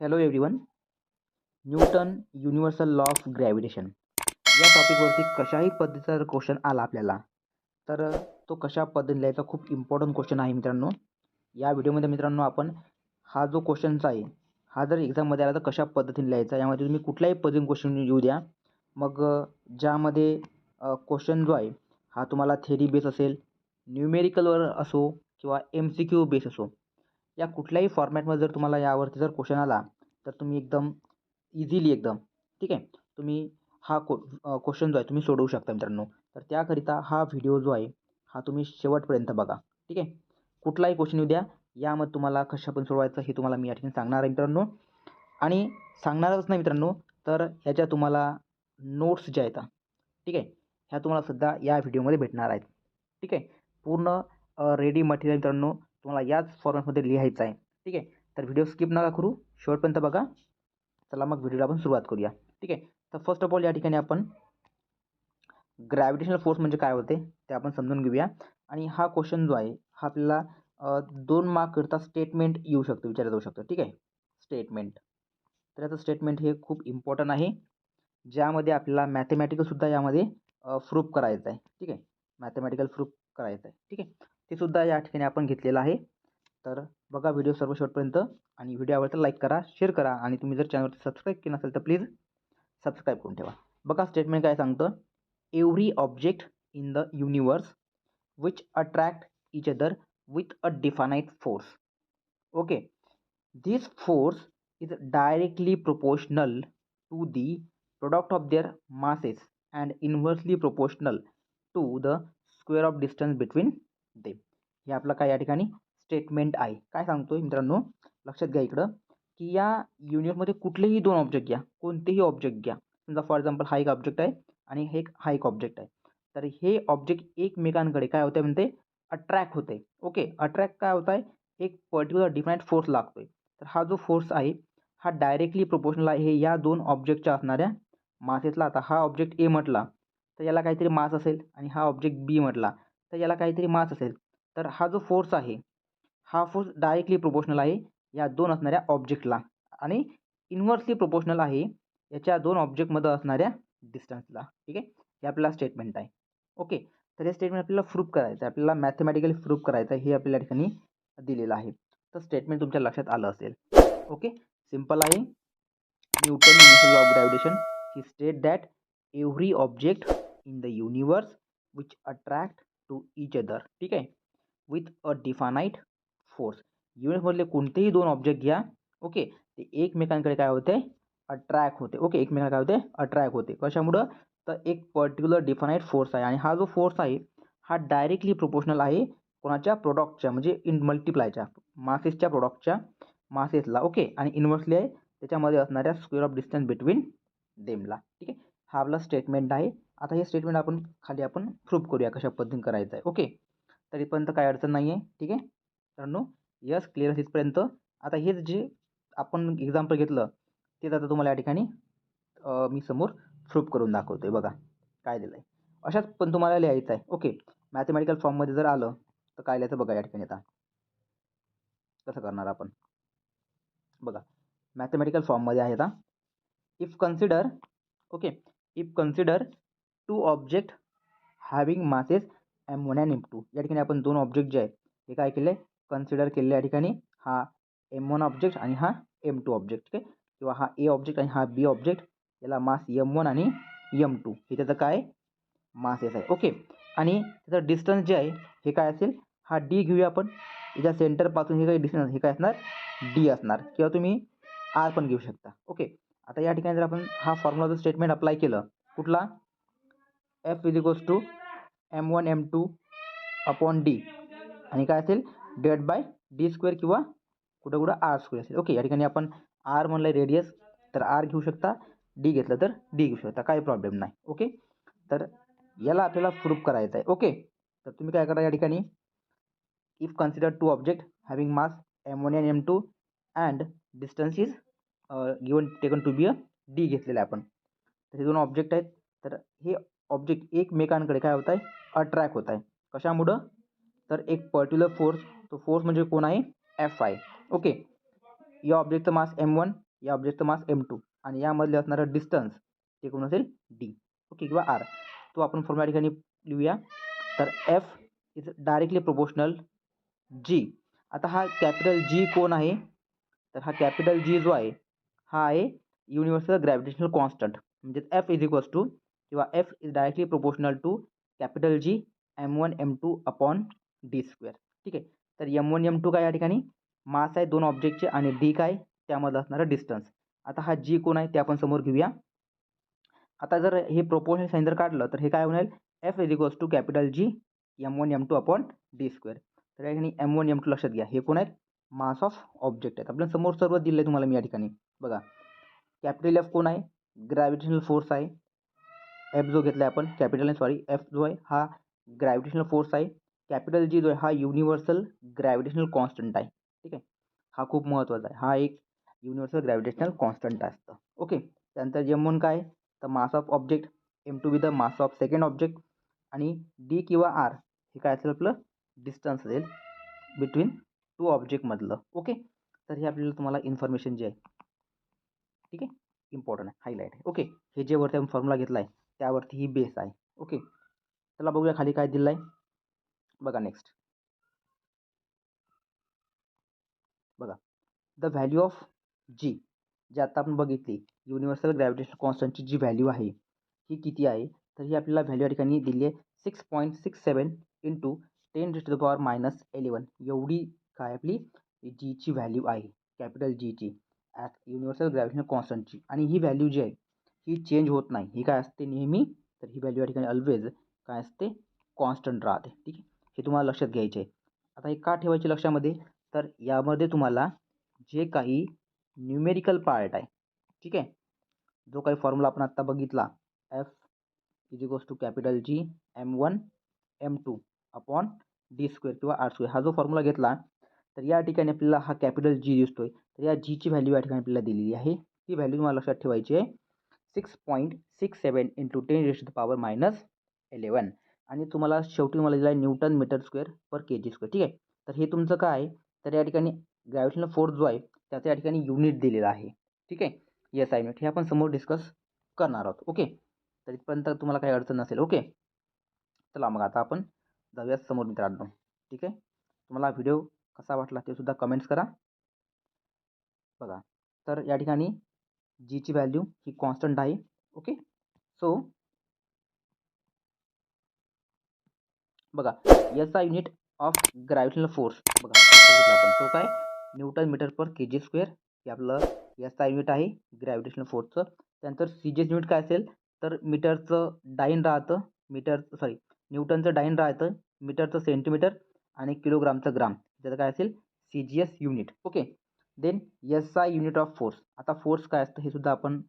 Hello everyone Newton universal law of gravitation या टॉपिकवरती कशाही पद्धतीचा जर क्वेश्चन आला आपल्याला तर तो कशा पद्धतीने लिहायचा खूप इम्पॉर्टंट क्वेश्चन आहे मित्रांनो. या व्हिडिओमध्ये मित्रांनो आपण हा जो क्वेश्चनचा आहे हा जर एक्झाममध्ये आला तर कशा पद्धतीने लिहायचा? यामध्ये तुम्ही कुठल्याही पद्धतीने क्वेश्चन येऊ द्या. मग ज्यामध्ये क्वेश्चन जो आहे हा तुम्हाला थेरी बेस असेल न्यूमेरिकलवर असो किंवा एम सी क्यू बेस असो या कुठल्याही फॉर्मॅटमध्ये जर तुम्हाला यावरती जर क्वेश्चन आला तर तुम्ही एकदम इझिली एकदम ठीक आहे? तुम्ही हा को क्वेश्चन जो आहे तुम्ही सोडवू शकता मित्रांनो. तर त्याकरिता हा व्हिडिओ जो आहे हा तुम्ही शेवटपर्यंत बघा ठीक आहे? कुठलाही क्वेश्चन येऊ द्या यामध्ये तुम्हाला कशा पण सोडवायचं हे तुम्हाला मी या ठिकाणी सांगणार आहे मित्रांनो. आणि सांगणारच नाही मित्रांनो तर ह्याच्या तुम्हाला नोट्स ज्या आहेत ठीक आहे? ह्या तुम्हाला सुद्धा या व्हिडिओमध्ये भेटणार आहेत ठीक आहे? पूर्ण रेडी मटेरियल मित्रांनो तुम्हाला याच फॉर्मॅटमध्ये लिहायचं आहे ठीक आहे? तर व्हिडिओ स्किप नका करू. शेवटपर्यंत बघा. चला मग व्हिडिओला आपण सुरुवात करूया. ठीक आहे? तर फर्स्ट ऑफ ऑल या ठिकाणी आपण ग्रॅव्हिटेशनल फोर्स म्हणजे काय होते? ते आपण समजून घेऊया. आणि हा क्वेश्चन जो आहे हा आपल्याला दोन मार्ककरता स्टेटमेंट येऊ शकतो विचारलं जाऊ शकतो. ठीक आहे? स्टेटमेंट तर याचं स्टेटमेंट हे खूप इम्पॉर्टंट आहे. ज्यामध्ये आपल्याला मॅथमॅटिकलसुद्धा यामध्ये प्रूफ करायचं आहे ठीक आहे? मॅथमॅटिकल प्रूफ करायचं आहे ठीक आहे? ते सुद्धा या ठिकाणी आपण घेतलेलं आहे. तर बघा व्हिडिओ सर्व शेवटपर्यंत आणि व्हिडिओ आवडता लाईक करा शेअर करा आणि तुम्ही जर चॅनलवरती सबस्क्राईब केलं नसेल तर प्लीज सबस्क्राईब करून ठेवा. बघा स्टेटमेंट काय सांगतं? Every object in the universe which attract each other with a definite force okay this force is directly proportional to the product of their masses and inversely proportional to the square of distance between them. हे आपलं काय या ठिकाणी? Statement आहे. काय सांगतो आहे मित्रांनो? लक्षात घ्या इकडं की या युनिटमध्ये कुठलेही दोन ऑब्जेक्ट घ्या कोणतेही ऑब्जेक्ट घ्या. समजा फॉर एक्झाम्पल हा एक ऑब्जेक्ट आहे आणि हे एक हा एक ऑब्जेक्ट आहे. तर हे ऑब्जेक्ट एकमेकांकडे काय होते म्हणते? अट्रॅक्ट होते ओके अट्रॅक्ट काय होत आहे एक पर्टिक्युलर डिफाईन्ड फोर्स लागतो आहे तर हा जो फोर्स आहे हा डायरेक्टली प्रोपोर्शनल आहे. हे या दोन ऑब्जेक्टच्या असणाऱ्या मासेसला आता हा ऑब्जेक्ट ए म्हटला तर याला काहीतरी मास असेल आणि हा ऑब्जेक्ट बी म्हटला तर याला काहीतरी मास असेल. तर हा जो फोर्स आहे हा फोर्स डायरेक्टली प्रोपोर्शनल आहे या दोन असणाऱ्या ऑब्जेक्टला आणि इन्व्हर्सली प्रोपोर्शनल आहे याच्या दोन ऑब्जेक्टमध्ये असणाऱ्या डिस्टन्सला ठीक आहे? हे आपल्याला स्टेटमेंट आहे. ओके तर हे स्टेटमेंट आपल्याला प्रूफ करायचं आहे. आपल्याला मॅथमॅटिकली प्रूफ करायचं आहे. हे आपल्या ठिकाणी दिलेलं आहे. तर स्टेटमेंट तुमच्या लक्षात आलं असेल. ओके सिंपल आहे. Newton universal of gravitation he state that every object in the universe which attract to each other ठीक आहे? विथ अ डिफानाईट फोर्स युनिवर्समधले कोणतेही दोन ऑब्जेक्ट घ्या. ओके ते एकमेकांकडे काय होते? अट्रॅक्ट होते. ओके एकमेकांना काय होते? अट्रॅक्ट होते. कशामुळं? तर एक पर्टिक्युलर डिफानाईट फोर्स आहे. आणि हा जो फोर्स आहे हा डायरेक्टली प्रोपोर्शनल आहे कोणाच्या? प्रोडक्टच्या म्हणजे इन मल्टिप्लायच्या मासेसच्या प्रोडक्टच्या मासेसला ओके आणि इन्व्हर्सली आहे. त्याच्यामध्ये असणाऱ्या स्क्वेअर ऑफ डिस्टन्स बिटवीन देमला ठीक आहे? हा आपला स्टेटमेंट आहे. आता हे स्टेटमेंट आपण खाली आपण प्रूफ करूया कशा पद्धतीने करायचं आहे. ओके तरीपर्यंत काही अडचण नाही आहे ठीक आहे? मित्रांनो यस क्लिअर तिथपर्यंत. आता हेच जे आपण एक्झाम्पल घेतलं तेच आता तुम्हाला या ठिकाणी मी समोर प्रूफ करून दाखवतो आहे बघा काय दिलं आहे अशाच पण तुम्हाला लिहायचं आहे. ओके मॅथमॅटिकल फॉर्ममध्ये जर आलं तर काय लिहायचं बघा या ठिकाणी आता. कसं करणार आपण? बघा मॅथमॅटिकल फॉर्ममध्ये आहे आता. If consider okay if consider two object having masses M one and M two या ठिकाणी आपण दोन ऑब्जेक्ट जे आहे हे काय केले कन्सिडर केलेल्या या ठिकाणी हा एम वन ऑब्जेक्ट आणि हा एम टू ऑब्जेक्ट ठीक आहे किंवा हा ए ऑब्जेक्ट आणि हा बी ऑब्जेक्ट याला मास एम वन आणि एम टू हे त्याचं काय? मासेस आहे ओके आणि त्याचं डिस्टन्स जे आहे हे काय असेल? हा डी घेऊया आपण. याच्या सेंटरपासून हे काही डिस्टन्स हे काय असणार? डी असणार. किंवा तुम्ही आर पण घेऊ शकता ओके आता या ठिकाणी जर आपण हा फॉर्म्युलाचं स्टेटमेंट अप्लाय केलं कुठला? F is equals to M one M two upon D आणि काय असेल? डेड बाय डी स्क्वेअर किंवा कुठं कुठं आर स्क्वेअर असेल. ओके या ठिकाणी आपण आर म्हणलं रेडियस तर आर घेऊ शकता. डी घेतलं तर डी घेऊ शकता. काही प्रॉब्लेम नाही. ओके तर याला आपल्याला प्रूफ करायचं आहे ओके तर तुम्ही काय करा या ठिकाणी if consider two object having mass M one and M two and distance is given taken to be a D घेतलेला आहे आपण. तर हे दोन ऑब्जेक्ट आहेत. तर हे ऑब्जेक्ट एकमेकांकडे काय होत आहे? अट्रॅक्ट होत आहे. कशामुळं? तर एक पर्टिक्युलर फोर्स तो फोर्स म्हणजे कोण आहे? एफ आय ओके या ऑब्जेक्टचं मास एम वन या ऑब्जेक्टचं मास एम टू आणि यामधले असणारं डिस्टन्स ते कोण असेल? डी ओके किंवा आर तो आपण फॉर्म या ठिकाणी लिहूया. तर F is directly proportional G आता हा कॅपिटल जी कोण आहे? तर हा कॅपिटल जी जो आहे हा आहे युनिव्हर्सल ग्रॅव्हिटेशनल कॉन्स्टंट म्हणजे एफ इज इक्वल्स टू किंवा F is directly proportional to capital G M one M two upon D square ठीक आहे. तर एम वन एम टू काय या ठिकाणी? मास आहे दोन ऑब्जेक्टचे आणि डी काय? त्यामधलं असणारं डिस्टन्स आता हा जी कोण आहे? ते आपण समोर घेऊया. आता जर हे प्रोपोर्शनल साईन जर काढलं तर हे काय होणार? F is equals to capital G M one M two upon D square तर या ठिकाणी एम वन एम टू लक्षात घ्या. हे कोण आहेत? मास ऑफ ऑब्जेक्ट आहेत. आपल्यासमोर सर्व दिलं आहे तुम्हाला मी या ठिकाणी. बघा. कॅपिटल एफ कोण आहे? ग्रॅव्हिटेशनल फोर्स आहे. एफ जो घेतला आहे आपण कॅपिटल सॉरी एफ जो आहे हा ग्रॅव्हिटेशनल फोर्स आहे. कॅपिटल जी जो आहे हा युनिव्हर्सल ग्रॅव्हिटेशनल कॉन्स्टंट आहे. ठीक आहे? हा खूप महत्त्वाचा आहे. हा एक युनिव्हर्सल ग्रॅव्हिटेशनल कॉन्स्टंट असतं. ओके त्यानंतर एम वन काय? तर mass of object M two be the mass of second object आणि डी किंवा आर हे काय असेल आपलं? डिस्टन्स असेल बिटवीन टू ऑब्जेक्टमधलं ओके तर हे आपल्याला तुम्हाला इन्फॉर्मेशन जे आहे ठीक आहे? इम्पॉर्टंट आहे. हायलाईट आहे. ओके हे जे वरती आपण फॉर्म्युला घेतला आहे त्यावरती ही बेस आहे. ओके चला बघूया खाली काय दिलं आहे बघा नेक्स्ट बघा. द व्हॅल्यू ऑफ जी जे आता आपण बघितली युनिव्हर्सल ग्रॅव्हिटेशनल कॉन्स्टंटची जी व्हॅल्यू आहे ही किती आहे? तर ही आपल्याला व्हॅल्यू या ठिकाणी दिली आहे six point six seven into ten to the power minus eleven एवढी काय आपली जीची व्हॅल्यू आहे कॅपिटल जीची ॲट युनिव्हर्सल ग्रॅव्हिटेशनल कॉन्स्टंटची आणि ही व्हॅल्यू जी आहे ही चेंज होत नाही. ही काय असते नेहमी? तर ही व्हॅल्यू या ठिकाणी ऑलवेज काय असते? कॉन्स्टंट राहते. ठीक आहे? हे तुम्हाला लक्षात घ्यायचे आहे आता हे का ठेवायचे लक्षामध्ये? तर यामध्ये तुम्हाला जे काही न्यूमेरिकल पार्ट आहे ठीक आहे? जो काही फॉर्म्युला आपण आत्ता बघितला F is equals to capital G M one M two upon D square किंवा आर स्क्वेअर हा जो फॉर्म्युला घेतला तर या ठिकाणी आपल्याला हा कॅपिटल जी दिसतो आहे तर या जीची व्हॅल्यू या ठिकाणी आपल्याला दिलेली आहे. ती व्हॅल्यू तुम्हाला लक्षात ठेवायची आहे. Six point six seven into ten raise the power minus eleven आणि तुम्हाला शेवटी मला दिला आहे newton metre square per K G square. ठीक आहे? तर हे तुमचं काय आहे? तर या ठिकाणी ग्रॅव्हिटेशनल फोर्स जो आहे त्याचा या ठिकाणी युनिट दिलेला आहे. ठीक आहे? येस आय युनिट हे आपण समोर डिस्कस करणार आहोत. ओके तर इथपर्यंत तुम्हाला काही अडचण नसेल. ओके चला मग आता आपण जाऊया समोर मित्रांनो. ठीक आहे? तुम्हाला व्हिडिओ कसा वाटला ते सुद्धा कमेंट्स करा. बघा. तर या ठिकाणी जीची व्हॅल्यू ही कॉन्स्टंट आहे. ओके सो बघा याचा युनिट ऑफ ग्रॅव्हिटेशनल फोर्स बघा आपण. तो काय? Newton metre per K G square हे आपलं याचा युनिट आहे ग्रॅव्हिटेशनल फोर्सचं त्यानंतर सी जी एस युनिट काय असेल? तर मीटरचं डाईन राहतं. मीटर सॉरी न्यूटनचं डाईन राहतं. मीटरचं सेंटीमीटर आणि किलोग्रामचं ग्राम त्याचं काय असेल? C G S unit okay then S I unit of force आता फोर्स काय असतं? हे सुद्धा आपण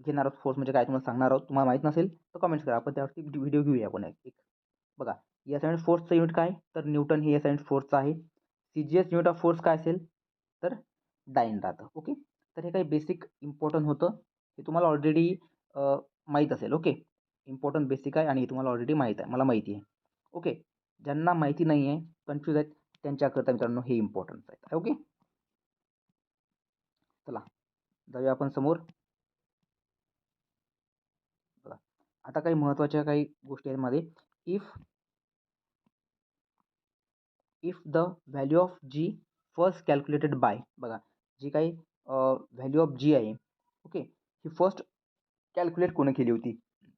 घेणार आहोत. फोर्स म्हणजे काय? तुम्हाला सांगणार आहोत. तुम्हाला माहीत नसेल तर कमेंट्स करा. आपण त्यावरती व्हिडिओ घेऊया आपण एक. बघा. एस युनिट फोर्सचं युनिट काय? तर न्यूटन हे एस युनिट फोर्सचं आहे. C G S unit of force काय असेल? तर डाईन राहतं. ओके तर हे काही बेसिक इम्पॉर्टंट होतं. हे तुम्हाला ऑलरेडी माहीत असेल. ओके इम्पॉर्टंट बेसिक आहे आणि हे तुम्हाला ऑलरेडी माहीत आहे. मला माहिती आहे. ओके ज्यांना माहिती नाही आहे कन्फ्यूज आहेत त्यांच्याकरता मित्रांनो हे इम्पॉर्टंट आहेत ओके चला. जाऊया आपण समोर. बघा आता काही महत्त्वाच्या काही गोष्टी आहेत मध्ये if if the value of G first calculated by बघा जी काही व्हॅल्यू ऑफ जी आहे ओके ही फर्स्ट कॅल्क्युलेट कोणी केली होती?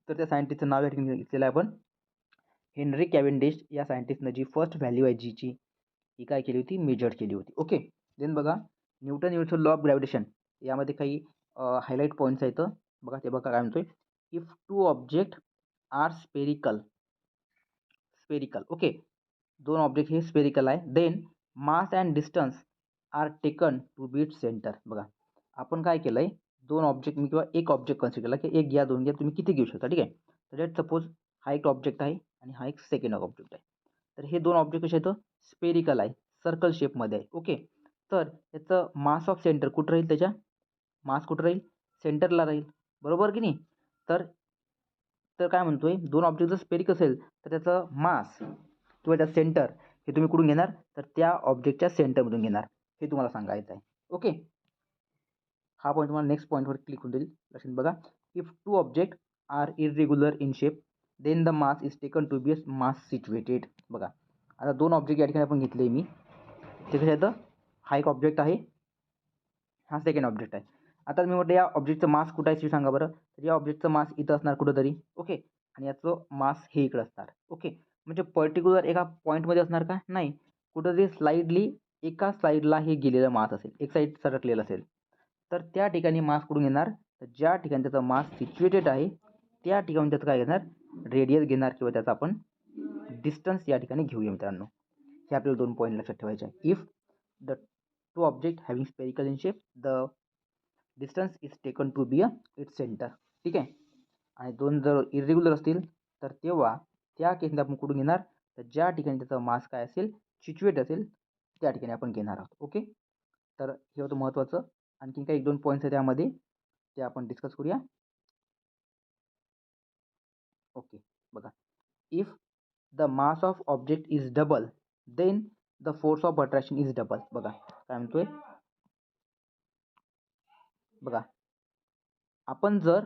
तर त्या सायंटिस्टचं नाव या ठिकाणी घेतलेलं आहे आपण. हेनरी कॅवेंडिश या सायंटिस्टनं जी फर्स्ट व्हॅल्यू आहे जीची ही काय केली होती? मेजर केली होती. ओके देन बघा Newton universal law of gravitation यामध्ये काही हायलाईट पॉईंट्स आहेत. बघा ते बघा काय म्हणतोय. If two object are spherical spherical okay दोन ऑब्जेक्ट हे स्पेरिकल आहे. Then mass and distance are taken to be at centre बघा आपण काय केलं आहे दोन ऑब्जेक्ट मी किंवा एक ऑब्जेक्ट कन्सिडर केला की एक घ्या दोन घ्या तुम्ही किती घेऊ शकता ठीक आहे? तर लेट सपोज हा एक ऑब्जेक्ट आहे आणि हा एक सेकंड ऑब्जेक्ट आहे. तर हे दोन ऑब्जेक्ट कसे आहेत स्पेरिकल आहे. सर्कल शेपमध्ये आहे. ओके तर याचं मास ऑफ सेंटर कुठं राहील त्याच्या? मास कुठं राहील? सेंटरला राहील. बरोबर की नाही? तर तर काय म्हणतो आहे दोन ऑब्जेक्ट जर स्पेरिक असेल तर त्याचं मास किंवा त्या सेंटर हे तुम्ही कुठून घेणार? तर त्या ऑब्जेक्टच्या सेंटरमधून घेणार. हे तुम्हाला सांगायचं आहे ओके हा पॉईंट तुम्हाला नेक्स्ट पॉईंटवर क्लिक होऊन जाईल. लक्षात बघा. If two object are irregular in shape then the mass is taken to be a mass situated बघा. आता दोन ऑब्जेक्ट या ठिकाणी आपण घेतले मी. ते कसं येतं हा एक ऑब्जेक्ट आहे. हा सेकंड ऑब्जेक्ट आहे. आता मी म्हटलं या ऑब्जेक्टचं मास कुठं आहे सांगा बरं. तर या ऑब्जेक्टचं मास इथं असणार कुठंतरी. ओके आणि याचं मास हे इकडं असणार. ओके म्हणजे पर्टिक्युलर एका पॉईंटमध्ये असणार का? नाही. कुठंतरी स्लाईडली एका साईडला हे गेलेलं मास असेल. एक साईड सरकलेलं असेल. तर त्या ठिकाणी मास कुठून घेणार तर ज्या ठिकाणी त्याचा मास सिच्युएटेड आहे त्या ठिकाणी त्याचं काय घेणार? रेडियस घेणार किंवा त्याचा आपण डिस्टन्स या ठिकाणी घेऊया मित्रांनो. हे आपल्याला दोन पॉईंट लक्षात ठेवायचे आहे. If the two object having spherical in shape the distance is taken to be a its centre ठीक आहे? आणि दोन जर इरेग्युलर असतील तर तेव्हा त्या केसमध्ये आपण कुठून घेणार? तर ज्या ठिकाणी त्याचा मास काय असेल सिच्युएट असेल त्या ठिकाणी आपण घेणार आहोत. ओके? तर हे होतं महत्त्वाचं. आणखीन काही एक दोन पॉईंट्स आहे त्यामध्ये ते आपण डिस्कस करूया. ओके. बघा. If the mass of object is double then the force of attraction is double बघा. काय म्हणतोय? बघा. आपण जर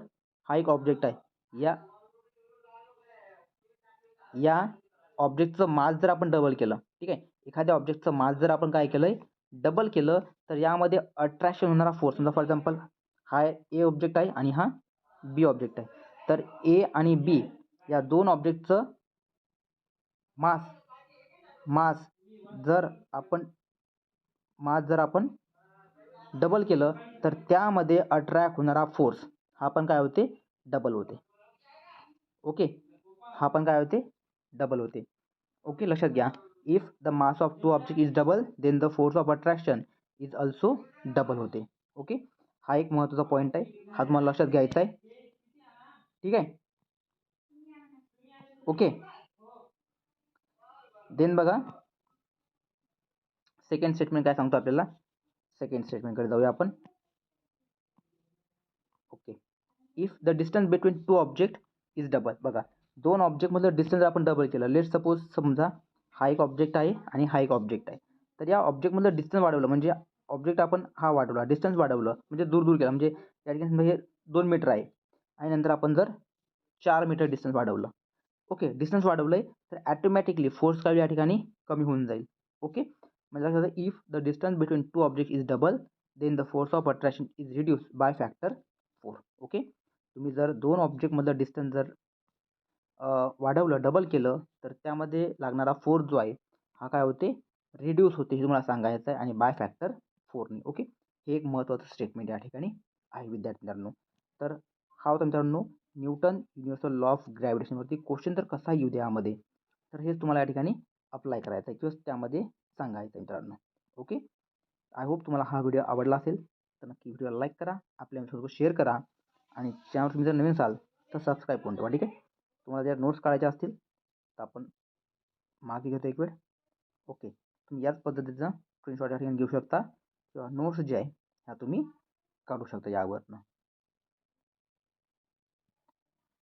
हा एक ऑब्जेक्ट आहे या या ऑब्जेक्टचं मास जर आपण डबल केलं ठीक आहे? एखाद्या ऑब्जेक्टचं मास जर आपण काय केलं आहे डबल केलं तर यामध्ये अट्रॅक्शन होणारा फोर्स समजा फॉर एक्झाम्पल हा ए ऑब्जेक्ट आहे आणि हा बी ऑब्जेक्ट आहे. तर ए आणि बी या दोन ऑब्जेक्टचं मास मास जर आपण मास जर आपण डबल केलं तर त्यामध्ये अट्रॅक्ट होणारा फोर्स हा पण काय होते? डबल होते. ओके हा पण काय होते? डबल होते ओके लक्षात घ्या। If the mass of two object is double then the force of attraction is also double होते ओके हा एक महत्त्वाचा पॉईंट आहे हा तुम्हाला लक्षात घ्यायचा ठीक आहे? ओके देन बघा सेकंड स्टेटमेंट काय सांगतो आपल्याला? सेकंड स्टेटमेंटकडे जाऊया आपण. Okay if the distance between two object is double बघा. दोन ऑब्जेक्टमधलं डिस्टन्स आपण डबल केलं. लेट सपोज समजा हा एक ऑब्जेक्ट आहे आणि हा एक ऑब्जेक्ट आहे. तर या ऑब्जेक्टमधलं डिस्टन्स वाढवलं. म्हणजे ऑब्जेक्ट आपण हा वाढवला. डिस्टन्स वाढवलं. म्हणजे दूर दूर केला. म्हणजे त्या ठिकाणी म्हणजे हे दोन मीटर आहे. आणि नंतर आपण जर चार मीटर डिस्टन्स वाढवलं. ओके डिस्टन्स वाढवलं आहे तर ॲटोमॅटिकली फोर्स काय या ठिकाणी कमी होऊन जाईल. ओके म्हणजे लक्षात if the distance between two object is double then the force of attraction is reduce by factor four okay तुम्ही जर दोन ऑब्जेक्टमधलं डिस्टन्स जर वाढवलं डबल केलं तर त्यामध्ये लागणारा फोर्स जो आहे हा काय होते? रिड्यूस होते हे तुम्हाला सांगायचं आहे आणि बाय फॅक्टर फोरने ओके हे एक महत्त्वाचं स्टेटमेंट या ठिकाणी आहे विद्यार्थी तर हा होता मित्रांनो न्यूटन युनिव्हर्सल लॉ ऑफ ग्रॅव्हिटेशनवरती क्वेश्चन तर कसा येऊ द्या यामध्ये? तर हेच तुम्हाला या ठिकाणी अप्लाय करायचं आहे किंवा त्यामध्ये सांगायचं आहे मित्रांनो ओके आय होप तुम्हाला हा व्हिडिओ आवडला असेल तर नक्की व्हिडिओला लाईक करा आपल्या मित्रांसोबत शेअर करा आणि चॅनल तुम्ही जर नवीन असाल तर सबस्क्राईब करून ठेवा ठीक आहे? तुम्हाला जर नोट्स काढायच्या असतील तर आपण मागे घेतो एक वेळ. ओके तुम्ही याच पद्धतीचा स्क्रीनशॉट या ठिकाणी घेऊ शकता. किंवा नोट्स जे आहे ह्या तुम्ही काढू शकता यावरनं.